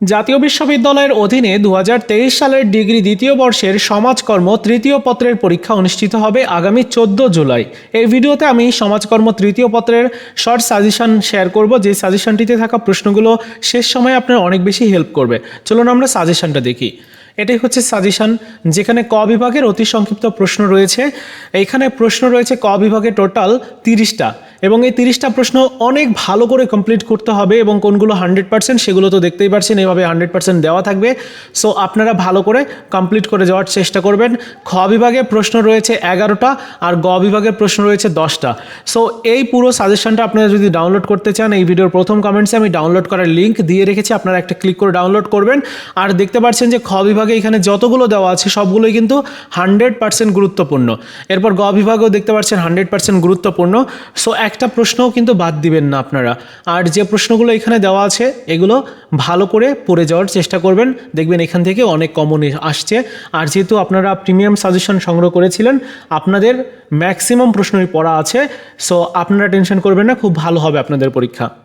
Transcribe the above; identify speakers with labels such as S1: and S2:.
S1: জাতীয় বিশ্ববিদ্যালয়ের অধীনে দু হাজার তেইশ সালের ডিগ্রি দ্বিতীয় বর্ষের সমাজকর্ম তৃতীয় পত্রের পরীক্ষা অনুষ্ঠিত হবে আগামী চোদ্দ জুলাই। এই ভিডিওতে আমি সমাজকর্ম তৃতীয় পত্রের শর্ট সাজেশন শেয়ার করব, যে সাজেশনটিতে থাকা প্রশ্নগুলো শেষ সময়ে আপনার অনেক বেশি হেল্প করবে। চলুন আমরা সাজেশনটা দেখি। এটাই হচ্ছে সাজেশন যেখানে ক বিভাগের অতি সংক্ষিপ্ত প্রশ্ন রয়েছে। এখানে প্রশ্ন রয়েছে ক বিভাগে টোটাল তিরিশটা এবং এই তিরিশটা প্রশ্ন অনেক ভালো করে কমপ্লিট করতে হবে এবং কোনগুলো হান্ড্রেড পার্সেন্ট সেগুলো তো দেখতেই পারছেন, এভাবে হান্ড্রেড পার্সেন্ট দেওয়া থাকবে। সো আপনারা ভালো করে কমপ্লিট করে যাওয়ার চেষ্টা করবেন। খ বিভাগে প্রশ্ন রয়েছে এগারোটা আর গ বিভাগের প্রশ্ন রয়েছে দশটা। সো এই পুরো সাজেশনটা আপনারা যদি ডাউনলোড করতে চান, এই ভিডিওর প্রথম কমেন্টসে আমি ডাউনলোড করার লিঙ্ক দিয়ে রেখেছি, আপনারা একটা ক্লিক করে ডাউনলোড করবেন। আর দেখতে পাচ্ছেন যে খ বিভাগে এখানে যতগুলো দেওয়া আছে, সবগুলোই কিন্তু হান্ড্রেড পার্সেন্ট গুরুত্বপূর্ণ। এরপর গ বিভাগেও দেখতে পাচ্ছেন হান্ড্রেড পার্সেন্ট গুরুত্বপূর্ণ। সো একটা প্রশ্নও কিন্তু বাদ দিবেন না আপনারা। আর যে প্রশ্নগুলো এখানে দেওয়া আছে, এগুলো ভালো করে পড়ে যাওয়ার চেষ্টা করবেন। দেখবেন এখান থেকে অনেক কমন আসছে। আর যেহেতু আপনারা প্রিমিয়াম সাজেশন সংগ্রহ করেছিলেন, আপনাদের ম্যাক্সিমাম প্রশ্নই পড়া আছে। সো আপনারা টেনশন করবেন না, খুব ভালো হবে আপনাদের পরীক্ষা।